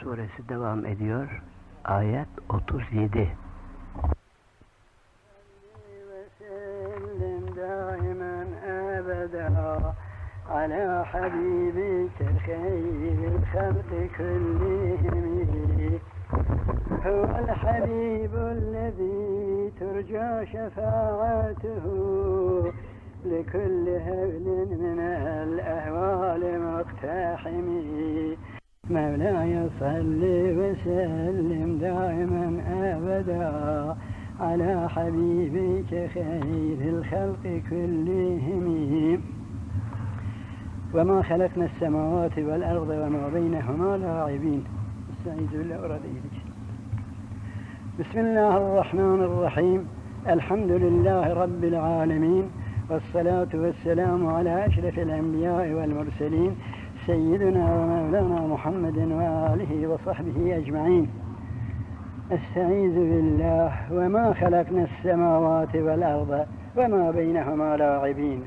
suresi devam ediyor. Ayet 37. وسلم دائما أبدا على حبيبك الخير الخلق كلهم هو الحبيب الذي ترجى شفاعته لكل هول من الأهوال مقتحم مولاي صل وسلم دائما أبدا على حبيبك خير الخلق كلهم. وما خلقنا السماوات والأرض وما بينهما لاعبين. استعيذ بالله بسم الله الرحمن الرحيم. الحمد لله رب العالمين. والصلاة والسلام على أشرف الأنبياء والمرسلين. سيدنا ومولانا محمد وآله وصحبه أجمعين استعيذ بالله وما خلقنا السماوات والأرض وما بينهما لاعبين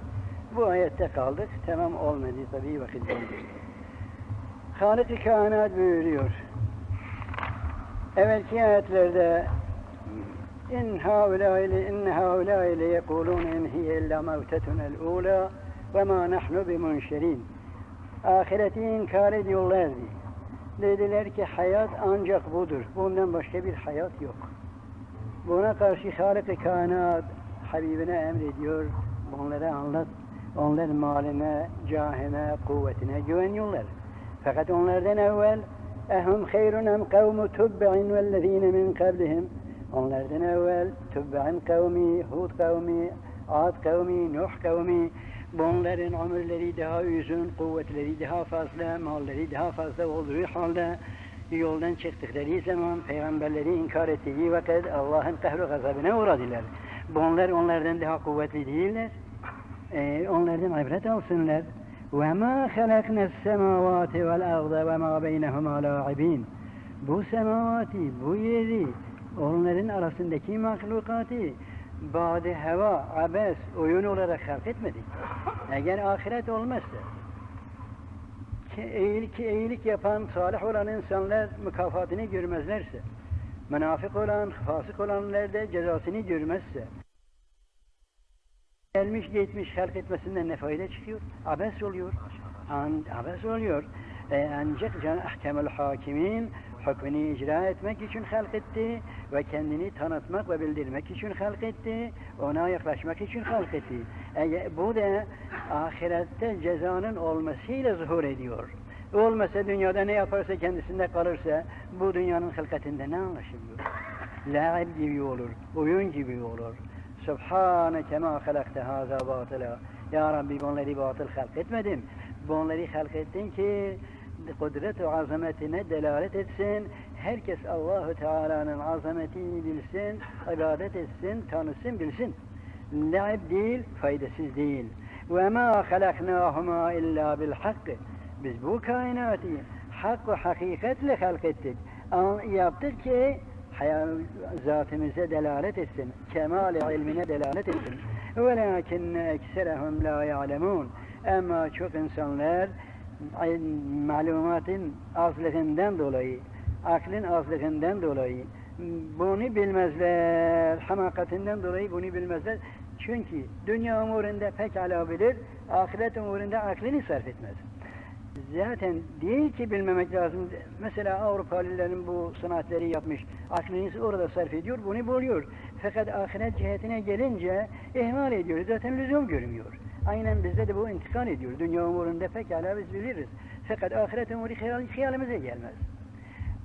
Bu ayette kaldık. Tamam olmadı tabii vakit oldu. Halik-i kainat buyuruyor. Evvelki ayetlerde in haulayle in haulayle yekulun in hiye illa mevtetuna el-ula ve ma nahnu bimunşerin. Ahireti inkar ediyorlardı. Dediler ki hayat ancak budur. Bundan başka bir hayat yok. Buna karşı Halik-i kainat Habibine emrediyor. Bunları anlat. Onlar maline, cahine, kuvvetine güveniyorlar. Fakat onlardan evvel ehum hayrun em kavmu tubbe'in vellezine min kablihim onlardan evvel tubbe'in kavmi, Hud kavmi, Ad kavmi, Nuh kavmi bunların ömürleri daha uzun, kuvvetleri daha fazla, malları daha fazla olduğu halde yoldan çıktıkları zaman peygamberleri inkar ettiği vakit Allah'ın kahru gazabına uğradılar. Bunlar onlardan daha kuvvetli değiller. Ee, onlardan ibret alsınlar. وَمَا خَلَقْنَا السَّمَاوَاتِ وَالْأَرْضَ وَمَا بَيْنَهُمَا لَاعِبِينَ Bu semavati, bu yeri, onların arasındaki mahlukatı, bade heva, abes, oyun olarak halk etmedik. Eğer ahiret olmazsa, ki iyilik, ki iyilik yapan, salih olan insanlar mükafatını görmezlerse, münafık olan, fasık olanlar da cezasını görmezse, gelmiş geçmiş halk etmesinden ne fayda çıkıyor? Abes oluyor. An, abes oluyor. E, ancak can ahkemel hakimin hükmünü icra etmek için halk etti ve kendini tanıtmak ve bildirmek için halk etti. Ona yaklaşmak için halk etti. Bu da ahirette cezanın olmasıyla zuhur ediyor. Olmasa dünyada ne yaparsa kendisinde kalırsa bu dünyanın hılkatinde ne anlaşılıyor? La'ib gibi olur, oyun gibi olur. Subhaneke ma halakte haza batıla. Ya Rabbi bunları batıl halk etmedim. Bunları halk ettin ki kudret ve azametine delalet etsin. Herkes Allahu Teala'nın azametini bilsin, ibadet etsin, tanısın, bilsin. Laib değil, faydasız değil. Ve ma halaknahuma illa bil hakkı. Biz bu kainatı hak ve hakikatle halk ettik. Yaptık ki zatimize delalet etsin. Kemal ilmine delalet etsin. Velakinne ekserehum la ya'lemun. Ama çok insanlar malumatın azlığından dolayı, aklın azlığından dolayı bunu bilmezler. Hamakatinden dolayı bunu bilmezler. Çünkü dünya umurunda pekala bilir, ahiret umurunda aklını sarf etmez. Zaten değil ki bilmemek lazım. Mesela Avrupalıların bu sanatları yapmış. Aklını orada sarf ediyor, bunu buluyor. Fakat ahiret cihetine gelince ihmal ediyor. Zaten lüzum görmüyor. Aynen bizde de bu intikal ediyor. Dünya umurunda pekala biz biliriz. Fakat ahiret umuru hayal, hayalimize gelmez.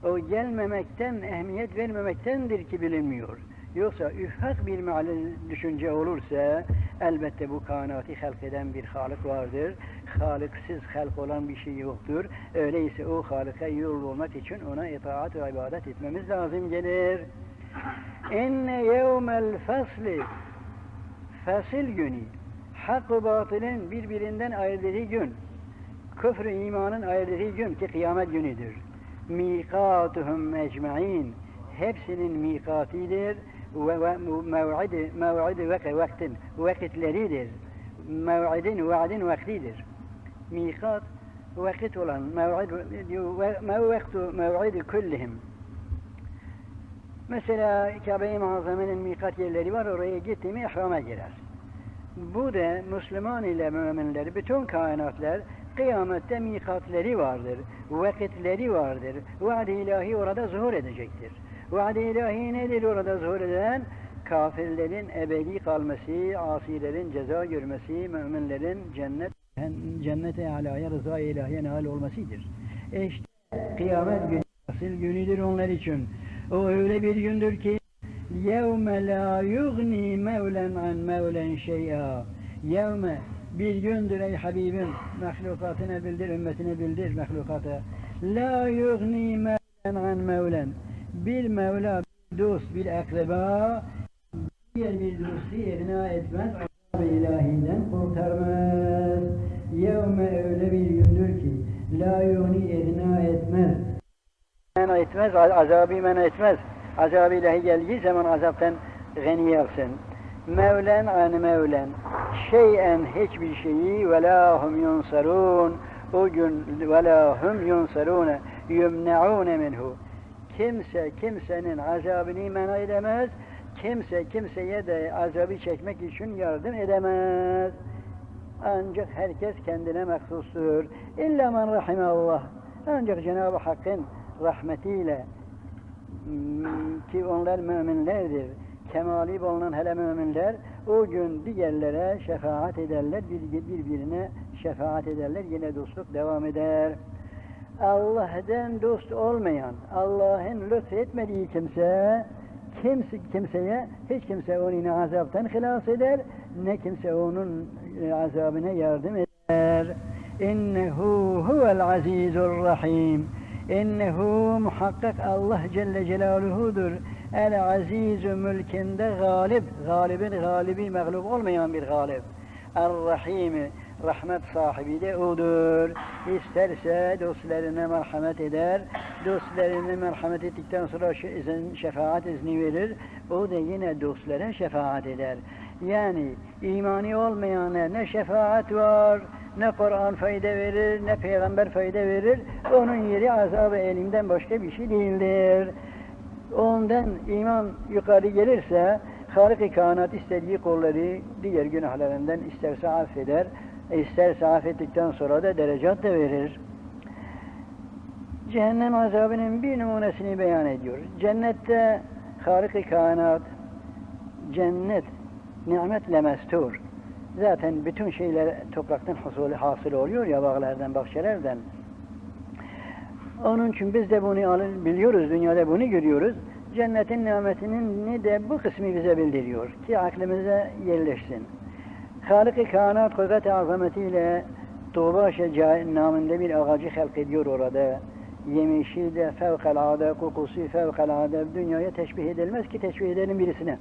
O gelmemekten, ehemmiyet vermemektendir ki bilinmiyor. Yoksa ufak bir meali düşünce olursa elbette bu kainatı halk eden bir Halık vardır. Halıksız halk olan bir şey yoktur. Öyleyse o Halık'a yol için ona itaat ve ibadet etmemiz lazım gelir. İnne yevmel fasli fasil günü hak ve batılın birbirinden ayrıldığı gün küfr imanın ayrıldığı gün ki kıyamet günüdür. Mikatuhum ecmain hepsinin mikatidir ve mev'idi mev'idi ve vaktin vakitleridir. Mev'idin vaadin vaktidir. Mikat vakit olan mev'id mev'vektu mev'idi kullihim Mesela Kabe-i Muazzama'nın mikat yerleri var, oraya gitti mi ihrama girer. Bu da Müslüman ile müminler, bütün kainatlar kıyamette mikatleri vardır, vakitleri vardır. Vaad-i ilahi orada zuhur edecektir. Vaad-i ilahi nedir orada zuhur eden? Kafirlerin ebedi kalması, asilerin ceza görmesi, müminlerin cennet cennet-i alaya rıza ilahiye nail olmasıdır. E işte kıyamet günü asıl günüdür onlar için. O öyle bir gündür ki yevme la yugni mevlen an mevlen şey'a. Yevme bir gündür ey Habibim mahlukatına bildir, ümmetine bildir mahlukata. La yugni mevlen an mevlen. Bir Mevla, bir dost, bir akraba diğer bir dostu yerine etmez azab-ı ilahiden kurtarmaz. Yevme öyle bir gündür ki la yugni edna etmez. Men etmez, azabı men etmez. Azab-ı ilahi geldiği zaman azaptan gani yapsın. Mevlen an mevlen. Şeyen hiçbir şeyi ve la hum yunsarun. O gün ve la hum yunsarun. Yumne'un minhu. Kimse kimsenin azabını men edemez. Kimse kimseye de azabı çekmek için yardım edemez. Ancak herkes kendine mahsustur. İlla men rahimallah. Ancak Cenab-ı Hakk'ın rahmetiyle ki onlar müminlerdir. Kemali bulunan hele müminler o gün diğerlere şefaat ederler, bir, birbirine şefaat ederler, yine dostluk devam eder. Allah'tan dost olmayan, Allah'ın lütfetmediği kimse, kimse kimseye, hiç kimse onu ne azaptan hilas eder, ne kimse onun azabına yardım eder. İnnehu huvel azizur rahim. İnnehu muhakkak Allah Celle Celaluhu'dur. El azizü mülkinde galip, galibin galibi mağlup olmayan bir galip. Er-Rahimi, rahmet sahibi de odur. İsterse dostlarına merhamet eder, dostlarına merhamet ettikten sonra izin, şefaat izni verir, o da yine dostlara şefaat eder. Yani imani olmayana ne şefaat var, ne Kur'an fayda verir, ne peygamber fayda verir. Onun yeri azab-ı elimden başka bir şey değildir. Ondan iman yukarı gelirse, Halık-ı Kainat istediği kolları diğer günahlarından isterse affeder, isterse affettikten sonra da derecat da verir. Cehennem azabının bir numunesini beyan ediyor. Cennette Halık-ı Kainat, cennet nimetle mestur. Zaten bütün şeyler topraktan hasıl, hasıl oluyor ya bağlardan, bahçelerden. Onun için biz de bunu biliyoruz, dünyada bunu görüyoruz. Cennetin nimetinin de bu kısmı bize bildiriyor ki aklımıza yerleşsin. Halık-ı kainat kudret-i azametiyle Tuğbaşe namında bir ağacı halk ediyor orada. Yemişi de fevkalade, kokusu fevkalade, dünyaya teşbih edilmez ki teşbih edelim birisine.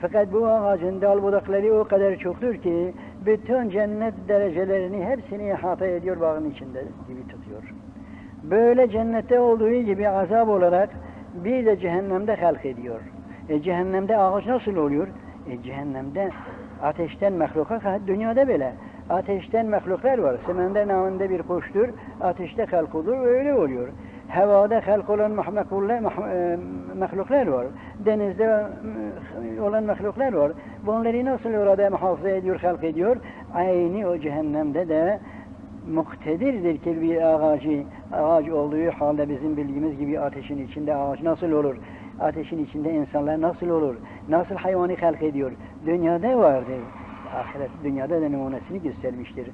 Fakat bu ağacın dal budakları o kadar çoktur ki bütün cennet derecelerini hepsini ihata ediyor bağın içinde gibi tutuyor. Böyle cennette olduğu gibi azap olarak bir de cehennemde halk ediyor. E cehennemde ağaç nasıl oluyor? E cehennemde ateşten mahluklar, dünyada böyle. Ateşten mahluklar var. Semender namında bir kuştur. Ateşte halk olur, öyle oluyor havada halk olan mahluklar var. Denizde olan mahluklar var. Bunları nasıl orada muhafaza ediyor, halk ediyor? Aynı o cehennemde de muktedirdir ki bir ağacı, ağaç olduğu halde bizim bildiğimiz gibi ateşin içinde ağaç nasıl olur? Ateşin içinde insanlar nasıl olur? Nasıl hayvanı halk ediyor? Dünyada vardır. Ahiret dünyada da numunesini göstermiştir.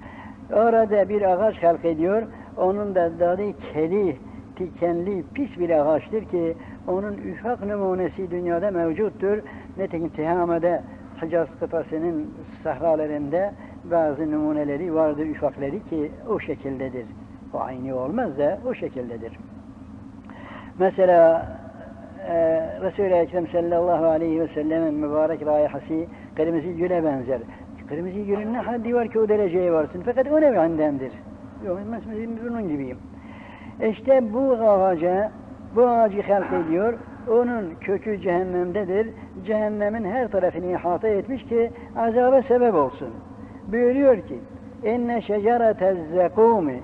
Orada bir ağaç halk ediyor, onun da dadı kedi, dikenli pis bir ağaçtır ki onun ufak numunesi dünyada mevcuttur. Nitekim Tihame'de Hicaz kıtasının sahralarında bazı numuneleri vardır ufakları ki o şekildedir. O aynı olmaz da o şekildedir. Mesela e, Resul-i Ekrem sallallahu aleyhi ve sellemin mübarek rayihası kırmızı güle benzer. Kırmızı gülün ne haddi var ki o dereceye varsın. Fakat o nevindendir. Yok, ben bunun gibiyim. İşte bu ağaca, bu ağacı halk ediyor. Onun kökü cehennemdedir. Cehennemin her tarafını ihata etmiş ki azaba sebep olsun. Buyuruyor ki inne şecerete zekumi